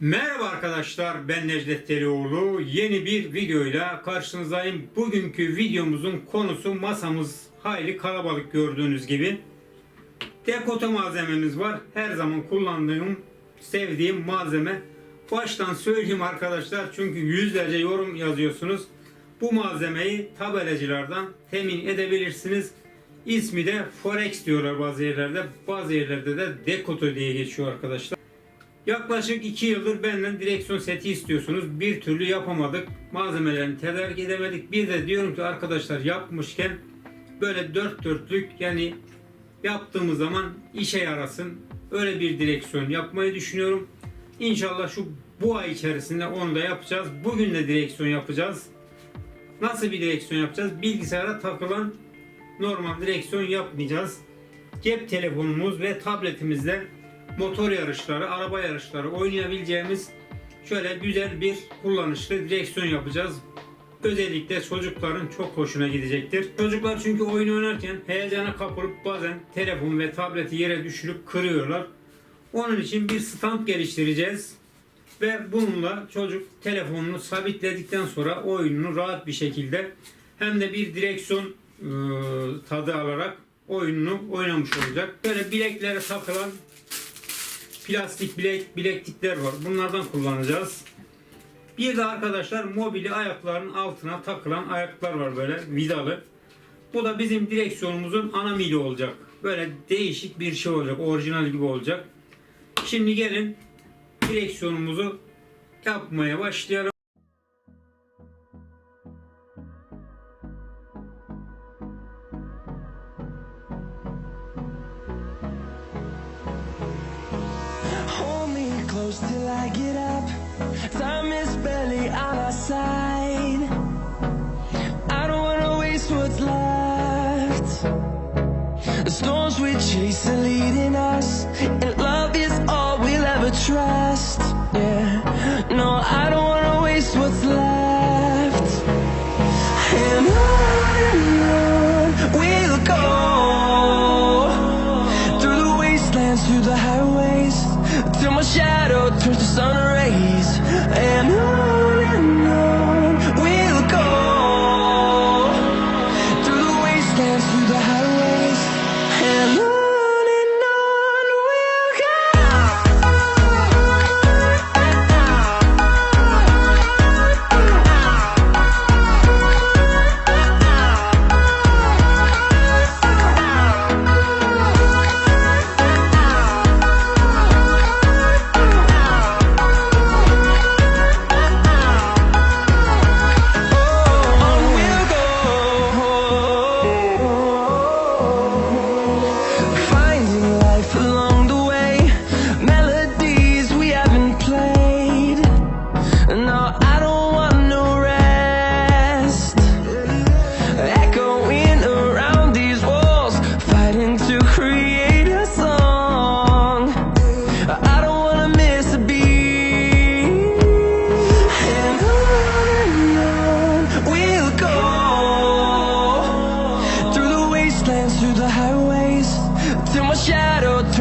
Merhaba arkadaşlar ben Necdet Delioğlu yeni bir videoyla karşınızdayım. Bugünkü videomuzun konusu masamız hayli kalabalık gördüğünüz gibi. Dekote malzememiz var. Her zaman kullandığım, sevdiğim malzeme. Baştan söyleyeyim arkadaşlar çünkü yüzlerce yorum yazıyorsunuz. Bu malzemeyi tabelacılardan temin edebilirsiniz. İsmi de Forex diyorlar bazı yerlerde. Bazı yerlerde de Dekote diye geçiyor arkadaşlar. Yaklaşık 2 yıldır benden direksiyon seti istiyorsunuz. Bir türlü yapamadık. Malzemelerini tedarik edemedik. Bir de diyorum ki arkadaşlar yapmışken böyle dört dörtlük yani yaptığımız zaman işe yarasın. Öyle bir direksiyon yapmayı düşünüyorum. İnşallah şu bu ay içerisinde onu da yapacağız. Bugün de direksiyon yapacağız. Nasıl bir direksiyon yapacağız? Bilgisayara takılan normal direksiyon yapmayacağız. Cep telefonumuz ve tabletimizde motor yarışları, araba yarışları oynayabileceğimiz şöyle güzel bir kullanışlı direksiyon yapacağız. Özellikle çocukların çok hoşuna gidecektir. Çocuklar çünkü oyun oynarken heyecana kapılıp bazen telefon ve tableti yere düşürüp kırıyorlar. Onun için bir stand geliştireceğiz. Ve bununla çocuk telefonunu sabitledikten sonra oyununu rahat bir şekilde hem de bir direksiyon e, tadı alarak oyununu oynamış olacak. Böyle bileklere takılan plastik bilek bileklikler var. Bunlardan kullanacağız. Bir de arkadaşlar mobili ayakların altına takılan ayaklar var böyle vidalı. Bu da bizim direksiyonumuzun ana mili olacak. Böyle değişik bir şey olacak. Orijinal gibi olacak. Şimdi gelin direksiyonumuzu yapmaya başlayalım. Trust.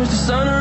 the sun.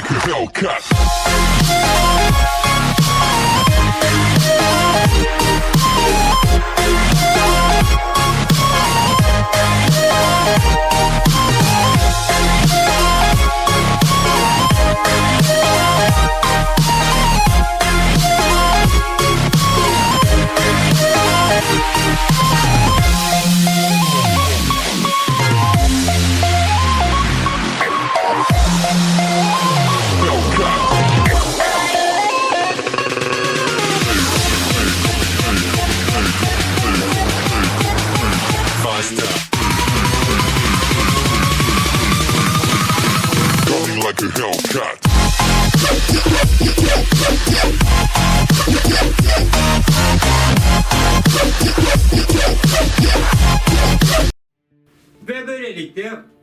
like a Hellcat.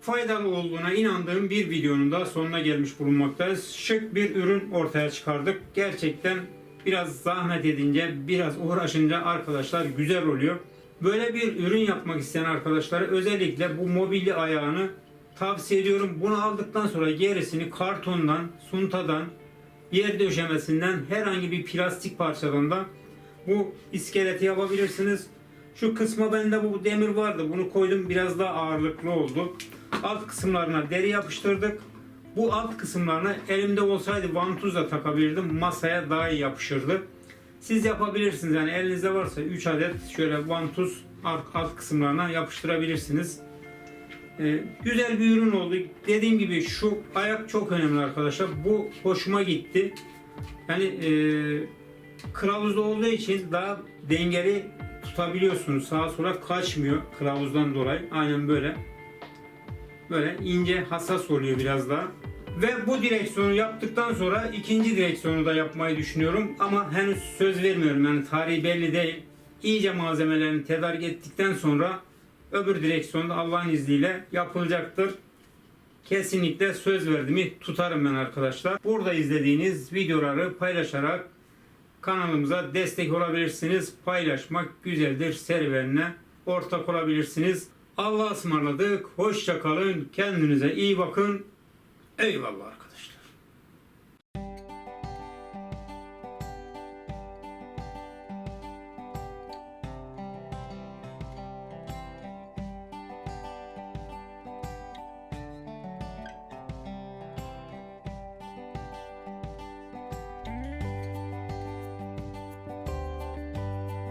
Faydalı olduğuna inandığım bir videonun da sonuna gelmiş bulunmaktayız. Şık bir ürün ortaya çıkardık. Gerçekten biraz zahmet edince, biraz uğraşınca arkadaşlar güzel oluyor. Böyle bir ürün yapmak isteyen arkadaşlara özellikle bu mobilya ayağını tavsiye ediyorum. Bunu aldıktan sonra gerisini kartondan, suntadan, yer döşemesinden herhangi bir plastik parçadan da bu iskeleti yapabilirsiniz. Şu kısma bende bu demir vardı. Bunu koydum biraz daha ağırlıklı oldu. Alt kısımlarına deri yapıştırdık. Bu alt kısımlarına elimde olsaydı vantuzla takabilirdim. Masaya daha iyi yapışırdı. Siz yapabilirsiniz. Yani elinizde varsa 3 adet şöyle vantuz alt, alt kısımlarına yapıştırabilirsiniz. Ee, güzel bir ürün oldu. Dediğim gibi şu ayak çok önemli arkadaşlar. Bu hoşuma gitti. Yani e, kılavuzda olduğu için daha dengeli tutabiliyorsunuz. Sağa sola kaçmıyor kılavuzdan dolayı. Aynen böyle. Böyle ince hassas oluyor biraz daha. Ve bu direksiyonu yaptıktan sonra ikinci direksiyonu da yapmayı düşünüyorum. Ama henüz söz vermiyorum. Yani tarihi belli değil. İyice malzemelerini tedarik ettikten sonra öbür direksiyonda Allah'ın izniyle yapılacaktır. Kesinlikle söz verdiğimi tutarım ben arkadaşlar. Burada izlediğiniz videoları paylaşarak kanalımıza destek olabilirsiniz. Paylaşmak güzeldir. Serüvenine ortak olabilirsiniz. Allah'a ısmarladık. Hoşça kalın. Kendinize iyi bakın. Eyvallah arkadaşlar.